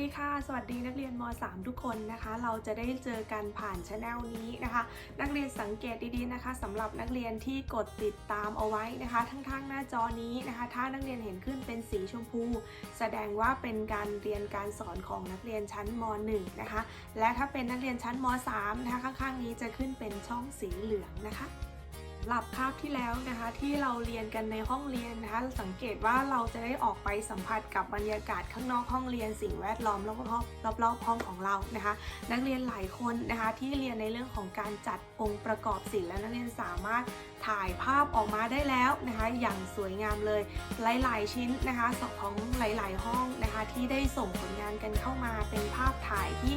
ดีค่ะ สวัสดีนักเรียนม .3 ทุกคนนะคะ เราจะได้เจอกันผ่านช anel นี้นะคะ นักเรียนสังเกตดีๆนะคะสำหรับนักเรียนที่กดติดตามเอาไว้นะคะ ทั้งๆหน้าจอนี้นะคะ ถ้านักเรียนเห็นขึ้นเป็นสีชมพู แสดงว่าเป็นการเรียนการสอนของนักเรียนชั้นม .1 นะคะ และถ้าเป็นนักเรียนชั้นม .3 นะคะข้างๆนี้จะขึ้นเป็นช่องสีเหลืองนะคะำหรับคาบที่แล้วนะคะ ที่เราเรียนกันในห้องเรียนนะคะสังเกตว่าเราจะได้ออกไปสัมผัสกับบรรยากาศข้างนอกห้องเรียนสิ่งแวดล้อมรอบๆรอบๆห้องของเรานะคะ นักเรียนหลายคนนะคะที่เรียนในเรื่องของการจัดองค์ประกอบศิลป์และนักเรียนสามารถถ่ายภาพออกมาได้แล้วนะคะ อย่างสวยงามเลย หลาย ๆ ชิ้นนะคะของหลาย ๆ ห้องนะคะ ที่ได้ส่งผลงานกันเข้ามาเป็นภาพถ่ายที่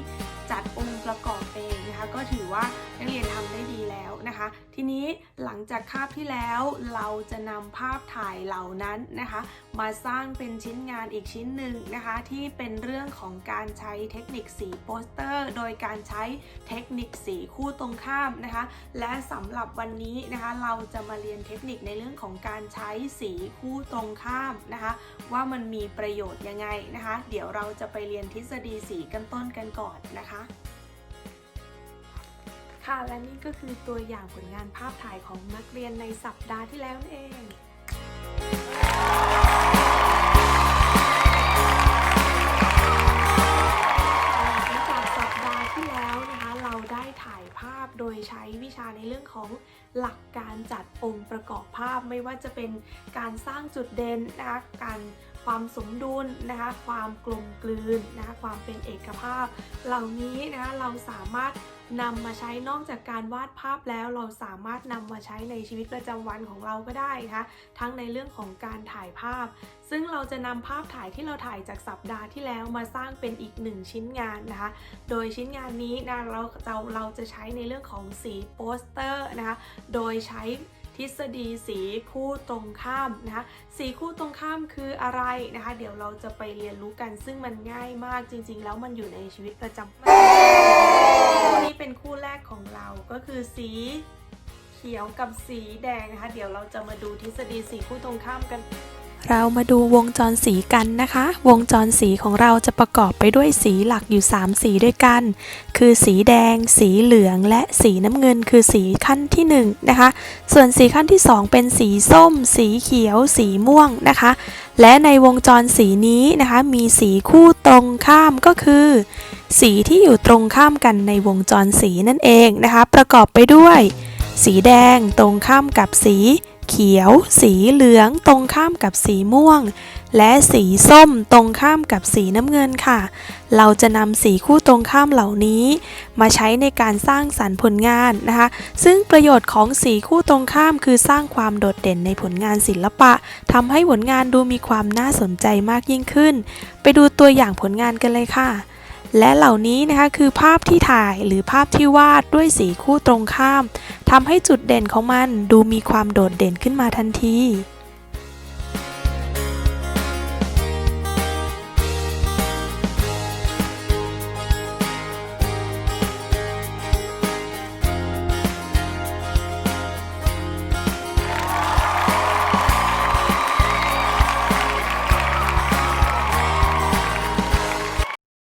จัดองค์ประกอบเองนะคะ ก็ถือว่านักเรียนทำได้ดีแล้วนะคะ ทีนี้หลังังจากคาบที่แล้วเราจะนำภาพถ่ายเหล่านั้นนะคะ มาสร้างเป็นชิ้นงานอีกชิ้นหนึ่งนะคะ ที่เป็นเรื่องของการใช้เทคนิคสีโปสเตอร์ โดยการใช้เทคนิคสีคู่ตรงข้ามนะคะ และสำหรับวันนี้นะคะ เราจะมาเรียนเทคนิคในเรื่องของการใช้สีคู่ตรงข้ามนะคะ ว่ามันมีประโยชน์ยังไงนะคะ เดี๋ยวเราจะไปเรียนทฤษฎีสีกันต้นกันก่อนนะคะ ค่ะและนี่ก็คือตัวอย่างผลงานภาพถ่ายของนักเรียนในสัปดาห์ที่แล้วนั่นเองหลังจากสัปดาห์ที่แล้วนะคะเราได้ถ่ายภาพโดยใช้วิชาในเรื่องของหลักการจัดองค์ประกอบภาพไม่ว่าจะเป็นการสร้างจุดเด่นนะคะการ ความสมดุลนะคะ ความกลมกลืนนะคะ ความเป็นเอกภาพ เหล่านี้นะคะเราสามารถนำมาใช้นอกจากการวาดภาพแล้วเราสามารถนำมาใช้ในชีวิตประจำวันของเราก็ได้นะคะทั้งในเรื่องของการถ่ายภาพ ซึ่งเราจะนำภาพถ่ายที่เราถ่ายจากสัปดาห์ที่แล้วมาสร้างเป็นอีกหนึ่งชิ้นงานนะคะ โดยชิ้นงานนี้นะเราเราเราจะใช้ในเรื่องของสีโปสเตอร์นะคะ โดยใช้ ทฤษฎีสีคู่ตรงข้ามนะคะสีคู่ตรงข้ามคืออะไรนะคะ เดี๋ยวเราจะไปเรียนรู้กันซึ่งมันง่ายมากจริง ๆ แล้วมันอยู่ในชีวิตประจำวันคู่นี้เป็นคู่แรกของเราก็คือสีเขียวกับสีแดงนะคะ เดี๋ยวเราจะมาดูทฤษฎีสีคู่ตรงข้ามกัน เรามาดูวงจรสีกันนะคะ วงจรสีของเราจะประกอบไปด้วยสีหลักอยู่ 3 สีด้วยกัน คือสีแดง สีเหลือง และสีน้ำเงิน คือสีขั้นที่1นงนะคะ ส่วนสีขั้นที่ 2 เป็นสีส้ม สีเขียว สีม่วงนะคะ และในวงจรสีนี้นะคะ มีสีคู่ตรงข้ามก็คือ สีที่อยู่ตรงข้ามกันในวงจรสีนั่นเองนะคะ ประกอบไปด้วย สีแดงตรงข้ามกับสี เขียว สีเหลืองตรงข้ามกับสีม่วง และสีส้มตรงข้ามกับสีน้ำเงินค่ะ เราจะนำสีคู่ตรงข้ามเหล่านี้ มาใช้ในการสร้างสรรค์ผลงานนะคะ ซึ่งประโยชน์ของสีคู่ตรงข้ามคือสร้างความโดดเด่นในผลงานศิลปะทำให้ผลงานดูมีความน่าสนใจมากยิ่งขึ้น ไปดูตัวอย่างผลงานกันเลยค่ะ และเหล่านี้นะคะคือภาพที่ถ่ายหรือภาพที่วาดด้วยสีคู่ตรงข้ามทำให้จุดเด่นของมันดูมีความโดดเด่นขึ้นมาทันที